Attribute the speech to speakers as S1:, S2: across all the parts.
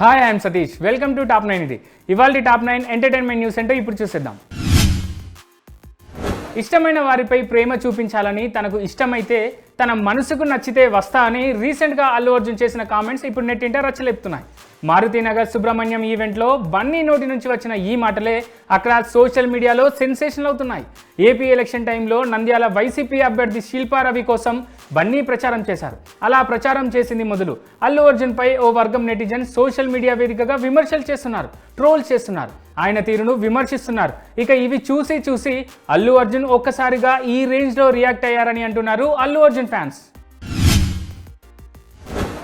S1: Hi I'm Satish welcome to top nine ఇది ఇవాళ top nine entertainment news centre ఇప్పుడు చూసేద్దాం. ఇష్టమైన వారిపై ప్రేమ చూపించాలని తనకు ఇష్టమైతే తన మనసుకు నచ్చితే వస్తా అని రీసెంట్గా అల్లు అర్జున్ చేసిన కామెంట్స్ ఇప్పుడు నెట్టింట రచ్చలేపుతున్నాయి. మారుతినగర్ సుబ్రహ్మణ్యం ఈవెంట్లో బన్నీ నోటి నుంచి వచ్చిన ఈ మాటలే అక్కడ సోషల్ మీడియాలో సెన్సేషన్ అవుతున్నాయి. ఏపీ ఎలక్షన్ టైంలో నంద్యాల వైసీపీ అభ్యర్థి శిల్పా రవి కోసం బన్నీ ప్రచారం చేశారు. అలా ప్రచారం చేసింది మొదలు అల్లు అర్జున్ పై ఓ వర్గం నెటిజన్ సోషల్ మీడియా వేదికగా విమర్శలు చేస్తున్నారు ట్రోల్ చేస్తున్నారు. ఆయన తీరును విమర్శిస్తున్నారు. ఇక ఇవి చూసి చూసి అల్లు అర్జున్ ఒక్కసారిగా ఈ రేంజ్లో రియాక్ట్ అయ్యారని అంటున్నారు Allu Arjun fans.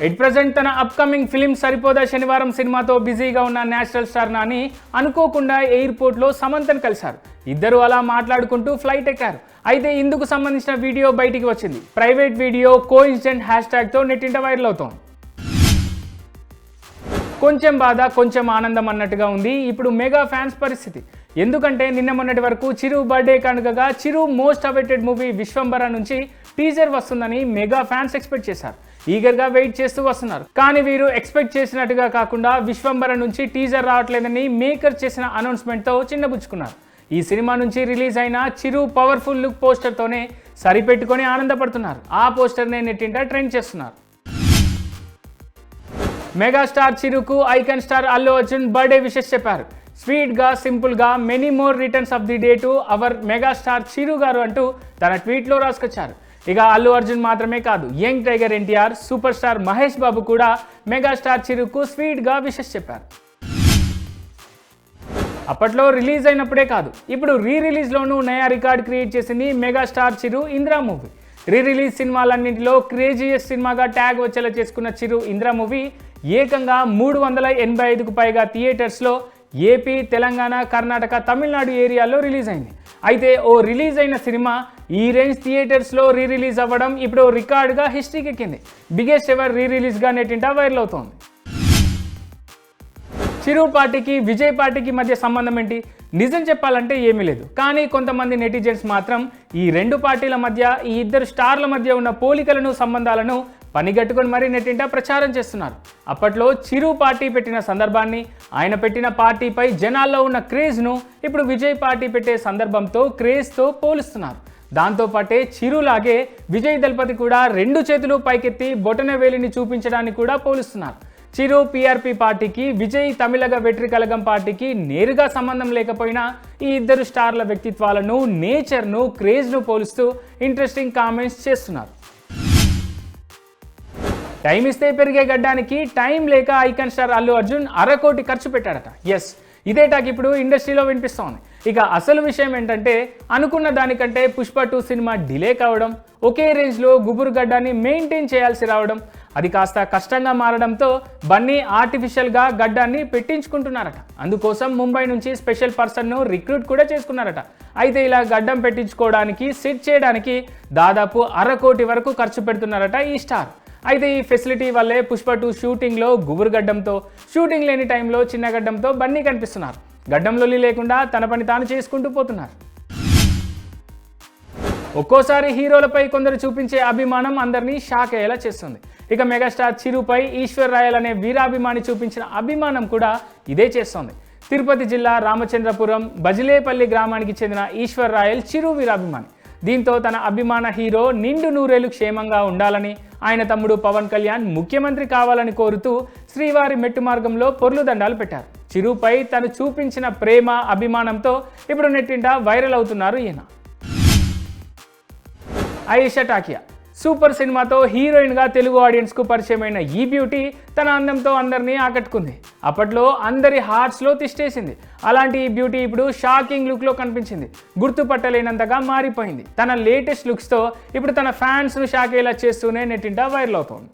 S1: At present తన అప్కమింగ్ ఫిలిం సరిపోదా శనివారం సినిమాతో బిజీగా ఉన్న నేషనల్ స్టార్ నాని అనుకోకుండా ఎయిర్పోర్ట్లో సమంతను కలిశారు. ఇద్దరు అలా మాట్లాడుకుంటూ ఫ్లైట్ ఎక్కారు. అయితే ఇందుకు సంబంధించిన వీడియో బయటికి వచ్చింది. ప్రైవేట్ వీడియో కో ఇన్సిడెంట్ హ్యాష్ ట్యాగ్తో నెట్టింట వైరల్ అవుతోంది. కొంచెం బాధ కొంచెం ఆనందం అన్నట్టుగా ఉంది ఇప్పుడు మెగా ఫ్యాన్స్ పరిస్థితి. ఎందుకంటే నిన్న మొన్నటి వరకు చిరు బర్త్డే కానుకగా Chiru most awaited movie Vishwambhara నుంచి టీజర్ వస్తుందని మెగా ఫ్యాన్స్ ఎక్స్పెక్ట్ చేశారు. ఈగర్గా వెయిట్ చేస్తూ వస్తున్నారు. కానీ వీరు ఎక్స్పెక్ట్ చేసినట్టుగా కాకుండా విశ్వంబర నుంచి టీజర్ రావట్లేదని మేకర్ చేసిన అనౌన్స్మెంట్తో చిన్నబుచ్చుకున్నారు. ఈ సినిమా నుంచి రిలీజ్ అయిన చిరు పవర్ఫుల్ లుక్ పోస్టర్తోనే సరిపెట్టుకొని ఆనందపడుతున్నారు. ఆ పోస్టర్నే నెట్టింట ట్రెండ్ చేస్తున్నారు. Megastar చిరుకు icon star Allu Arjun birthday wishes చెప్పారు. స్వీట్గా సింపుల్గా many more returns of the day to our megastar Chiru garu అంటూ తన ట్వీట్లో రాసుకొచ్చారు. ఇక అల్లు అర్జున్ మాత్రమే కాదు young tiger NTR super star Mahesh Babu కూడా మెగాస్టార్ చిరుకు స్వీట్గా విషెస్ చెప్పారు. అప్పట్లో రిలీజ్ అయినప్పుడే కాదు ఇప్పుడు రీ రిలీజ్లోనూ నయా రికార్డ్ క్రియేట్ చేసింది megastar Chiru Indra movie. Re release సినిమాలన్నింటిలో craziest సినిమాగా ట్యాగ్ వచ్చేలా చేసుకున్న చిరు ఇంద్రా మూవీ ఏకంగా మూడు వందల ఎనభై ఐదుకు పైగా థియేటర్స్లో ఏపీ తెలంగాణ కర్ణాటక తమిళనాడు ఏరియాలో రిలీజ్ అయింది. అయితే ఓ రిలీజ్ అయిన సినిమా ఈ రేంజ్ థియేటర్స్లో రీ రిలీజ్ అవ్వడం ఇప్పుడు రికార్డుగా హిస్టరీకి ఎక్కింది. బిగ్గెస్ట్ ఎవర్ రీ రిలీజ్గా నెట్టింటా వైరల్ అవుతోంది. చిరు పార్టీకి విజయ్ పార్టీకి మధ్య సంబంధం ఏంటి? నిజం చెప్పాలంటే ఏమీ లేదు. కానీ కొంతమంది నెటిజన్స్ మాత్రం ఈ రెండు పార్టీల మధ్య ఈ ఇద్దరు స్టార్ల మధ్య ఉన్న పోలికలను సంబంధాలను పనిగట్టుకొని మరీ నెట్టింట ప్రచారం చేస్తున్నారు. అప్పట్లో చిరు పార్టీ పెట్టిన సందర్భాన్ని ఆయన పెట్టిన పార్టీపై జనాల్లో ఉన్న క్రేజ్ను ఇప్పుడు విజయ్ పార్టీ పెట్టే సందర్భంతో క్రేజ్తో పోలుస్తున్నారు. దాంతోపాటే చిరులాగే విజయ్ దళపతి కూడా రెండు చేతులు పైకెత్తి బొటన వేలిని కూడా పోలుస్తున్నారు. చిరు పీఆర్పీ పార్టీకి విజయ్ తమిళగ వెట్రి కలగం పార్టీకి నేరుగా సంబంధం లేకపోయినా ఈ ఇద్దరు స్టార్ల వ్యక్తిత్వాలను నేచర్ను క్రేజ్ను పోలుస్తూ ఇంట్రెస్టింగ్ కామెంట్స్ చేస్తున్నారు. టైం ఇస్తే పెరిగే గడ్డానికి టైం లేక ఐకాన్ స్టార్ అల్లు అర్జున్ అరకోటి ఖర్చు పెట్టాడట. ఎస్ ఇదే టాక్ ఇప్పుడు ఇండస్ట్రీలో వినిపిస్తోంది. ఇక అసలు విషయం ఏంటంటే అనుకున్న దానికంటే పుష్ప టూ సినిమా డిలే కావడం ఒకే రేంజ్లో గుబురు గడ్డాన్ని మెయింటైన్ చేయాల్సి రావడం అది కాస్త కష్టంగా మారడంతో బన్నీ ఆర్టిఫిషియల్గా గడ్డాన్ని పెట్టించుకుంటున్నారట. అందుకోసం ముంబై నుంచి స్పెషల్ పర్సన్ను రిక్రూట్ కూడా చేసుకున్నారట. అయితే ఇలా గడ్డం పెట్టించుకోవడానికి సెట్ చేయడానికి దాదాపు అర కోటి వరకు ఖర్చు పెడుతున్నారట ఈ స్టార్. అయితే ఈ ఫెసిలిటీ వల్లే పుష్ప టూ షూటింగ్లో గుబురు గడ్డంతో షూటింగ్ లేని టైంలో చిన్న గడ్డంతో బన్నీ కనిపిస్తున్నారు. గడ్డంలొల్లి లేకుండా తన పని తాను చేసుకుంటూ పోతున్నారు. ఒక్కోసారి హీరోలపై కొందరు చూపించే అభిమానం అందరినీ షాక్ అయ్యేలా చేస్తుంది. ఇక మెగాస్టార్ చిరుపై ఈశ్వర్ రాయల్ అనే వీరాభిమాని చూపించిన అభిమానం కూడా ఇదే చేస్తోంది. తిరుపతి జిల్లా రామచంద్రపురం బజిలేపల్లి గ్రామానికి చెందిన ఈశ్వర్ రాయల్ చిరు వీరాభిమాని. దీంతో తన అభిమాన హీరో నిండు నూరేలు క్షేమంగా ఉండాలని ఆయన తమ్ముడు పవన్ కళ్యాణ్ ముఖ్యమంత్రి కావాలని కోరుతూ శ్రీవారి మెట్టు మార్గంలో పొర్లు దండాలు పెట్టారు. చిరుపై తను చూపించిన ప్రేమ అభిమానంతో ఇప్పుడు నెట్టింట వైరల్ అవుతున్నారు ఈయన. ఆయేషా టాకియా సూపర్ సినిమాతో హీరోయిన్గా తెలుగు ఆడియన్స్కు పరిచయమైన ఈ బ్యూటీ తన అందంతో అందరినీ ఆకట్టుకుంది. అప్పట్లో అందరి హార్ట్స్లో తిష్టేసింది. అలాంటి ఈ బ్యూటీ ఇప్పుడు షాకింగ్ లుక్లో కనిపించింది. గుర్తుపట్టలేనంతగా మారిపోయింది. తన లేటెస్ట్ లుక్స్తో ఇప్పుడు తన ఫ్యాన్స్ను షాక్ అయ్యేలా చేస్తూనే నెట్టింట వైరల్ అవుతోంది.